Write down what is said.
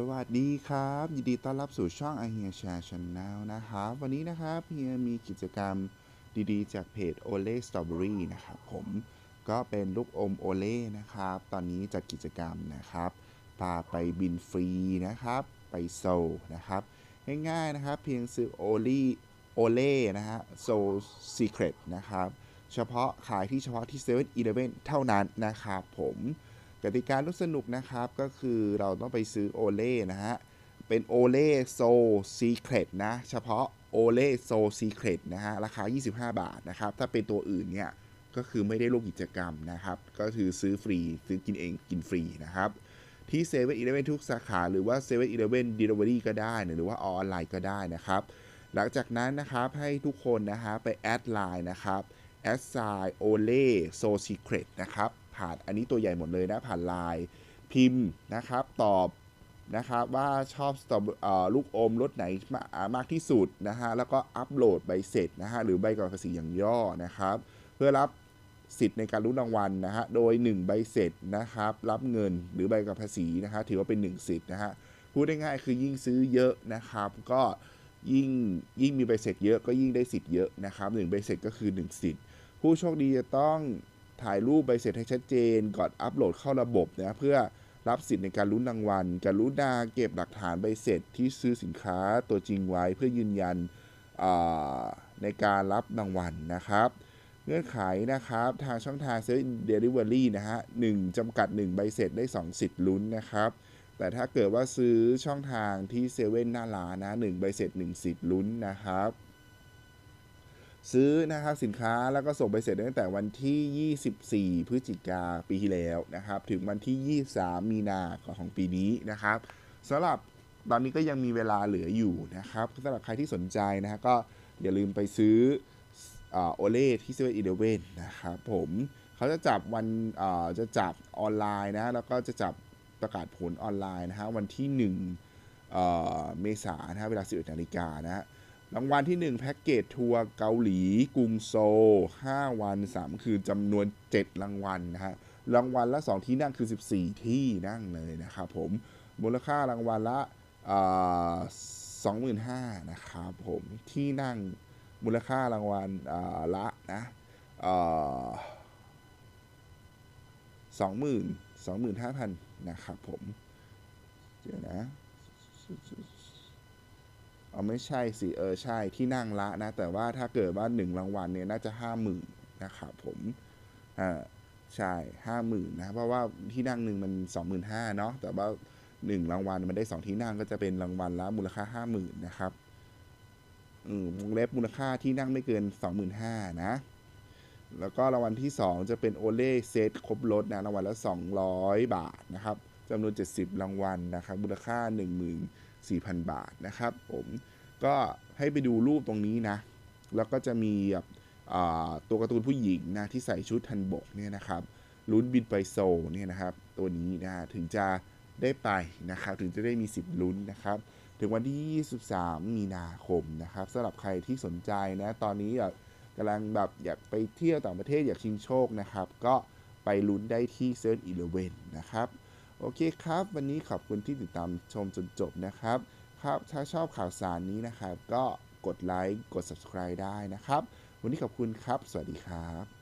สวัสดีครับ ยินดีต้อนรับสู่ช่อง i h e a Share Channel นะครับ วันนี้นะครับเฮียมีกิจกรรมดีๆ จากเพจ o l e Strawberry นะครับผมก็เป็นลูกอมโอเล่นะครับ ตอนนี้จัดกิจกรรมนะครับ พาไปบินฟรีนะครับ ไปโซลนะครับ ง่ายๆนะครับ เพียงซื้อโอลี่โอเล่นะฮะโซซีเครตนะครับ เฉพาะขายที่เฉพาะที่7 e เ e ่ e อเท่านั้นนะครับผม กติการร่วมสนุกนะครับก็คือเราต้องไปซื้อโอเล่นะฮะ เป็นโอเล่โซซีเครตนะ เฉพาะโอเล่โซซีเครตนะฮะ ราคา 25 บาทนะครับ ถ้าเป็นตัวอื่นเนี่ย ก็คือไม่ได้ร่วมกิจกรรมนะครับ ก็คือซื้อฟรี ซื้อกินเองกินฟรีนะครับ ที่7 e เ e ่ e อทุกสาขา หรือว่า7 e เ e ่ e อ Delivery ก็ได้ หรือว่าออนไลน์ก็ได้นะครับ หลังจากนั้นนะครับให้ทุกคนนะฮะไปแอดไลน์นะครับแอดไซโอเล่โซซีเครตนะครับ ผ่านอันนี้ตัวใหญ่หมดเลยนะผ่านไลน์พิมพ์นะครับตอบนะครับว่าชอบตอบอลูกอมรสไหนมากอ่ามากที่สุดนะฮะแล้วก็อัปโหลดใบเสร็จนะฮะหรือใบกำกับภาษีอย่างย่อนะครับ เพื่อรับสิทธิ์ในการรุ้นรางวัลนะฮะโดย 1 ใบเสร็จนะครับ รับเงินหรือใบกำกับภาษีนะฮะถือว่าเป็น 1 สิทธิ์นะฮะพูดได้ง่ายคือยิ่งซื้อเยอะนะครับก็ยิ่งยิ่งมีใบเสร็จเยอะก็ยิ่งได้สิทธิ์เยอะนะครับหนึ่งใบเสร็จก็คือ 1 สิทธิ์ ผู้โชคดีจะต้อง ถ่ายรูปใบเสร็จให้ชัดเจน ก่อนอัปโหลดเข้าระบบนะเพื่อรับสิทธิ์ในการลุ้นรางวัลการลุ้นาเก็บหลักฐานใบเสร็จที่ซื้อสินค้าตัวจริงไว้เพื่อยืนยันในการรับรางวัลนะครับ เงื่อนไขนะครับทางช่องทางเซฟเดลิเวอรี่นะฮะหนึ่งจำกัด 1 ใบเสร็จได้ 2 สิทธิ์ลุ้นนะครับ แต่ถ้าเกิดว่าซื้อช่องทางที่เซเว่นหน้าร้านนะ1ใบเสร็จ 1 สิทธิ์ลุ้นนะครับ ซื้อนะครับสินค้าแล้วก็ส่งใบเสร็จตั้งแต่วันที่ 24 พฤศจิกาปีที่แล้วนะครับ ถึงวันที่ 23 มีนาของปีนี้นะครับสำหรับตอนนี้ก็ยังมีเวลาเหลืออยู่นะครับสำหรับใครที่สนใจนะฮะก็อย่าลืมไปซื้อโอเล่ที่เซเว่นอีเลเว่นนะครับผมเขาจะจับวันจะจับออนไลน์นะแล้วก็จะจับประกาศผลออนไลน์นะฮะวันที่1เมษายนนะฮะเวลา 11นาฬิกานะฮะ รางวัลที่ 1 แพ็กเกจทัวร์เกาหลี กรุงโซล5วัน 3 คืนจำนวน 7 รางวัลนะฮะรางวัลละ 2 ที่นั่งคือ 14 ที่นั่งเลยนะครับผมมูลค่ารางวัลละสองหมื่นห้านะครับผมที่นั่งมูลค่ารางวัลละนะสองหมื่นสองหมื่นห้าพันนะครับผมเดี๋ยวนะ เอาไม่ใช่สิเออใช่ที่นั่งละนะ แต่ว่าถ้าเกิดว่าหนึ่งรางวัลเนี่ยน่าจะห้าหมื่นนะครับผมอ่าใช่ห้าหมื่นนะ เพราะว่าที่นั่งหนึ่งมันสองหมื่นห้าเนาะแต่ว่าหนึ่งรางวัลมันได้สองที่นั่งก็จะเป็นรางวัลละมูลค่าห้าหมื่นนะครับอืมวงเล็บมูลค่าที่นั่งไม่เกินสองหมื่นห้านะ แล้วก็รางวัลที่สองจะเป็นโอเล่เซตครบรถนะรางวัลละสองร้อยบาทนะครับจำนวนเจ็ดสิบรางวัลนะครับ มูลค่า หนึ่งหมื่นสี่พันบาทนะครับผมก็ให้ไปดูรูปตรงนี้นะ แล้วก็จะมีแบบตัวการ์ตูนผู้หญิงนะที่ใส่ชุดทันบกเนี่ยนะครับลุ้นบินไปโซเนี่ยนะครับ ตัวนี้นะถึงจะได้ไปนะครับ ถึงจะได้มีสิทธิ์ลุ้นนะครับ ถึงวันที่ 23 มีนาคมนะครับสำหรับใครที่สนใจนะตอนนี้กำลังแบบอยากไปเที่ยวต่างประเทศอยากชิงโชคนะครับ ก็ไปลุ้นได้ที่เซิร์ชอีเลเวนนะครับ โอเคครับ วันนี้ขอบคุณที่ติดตามชมจนจบนะครับ ครับถ้าชอบข่าวสารนี้นะครับ ก็กดไลค์กด subscribe ได้นะครับ วันนี้ขอบคุณครับ สวัสดีครับ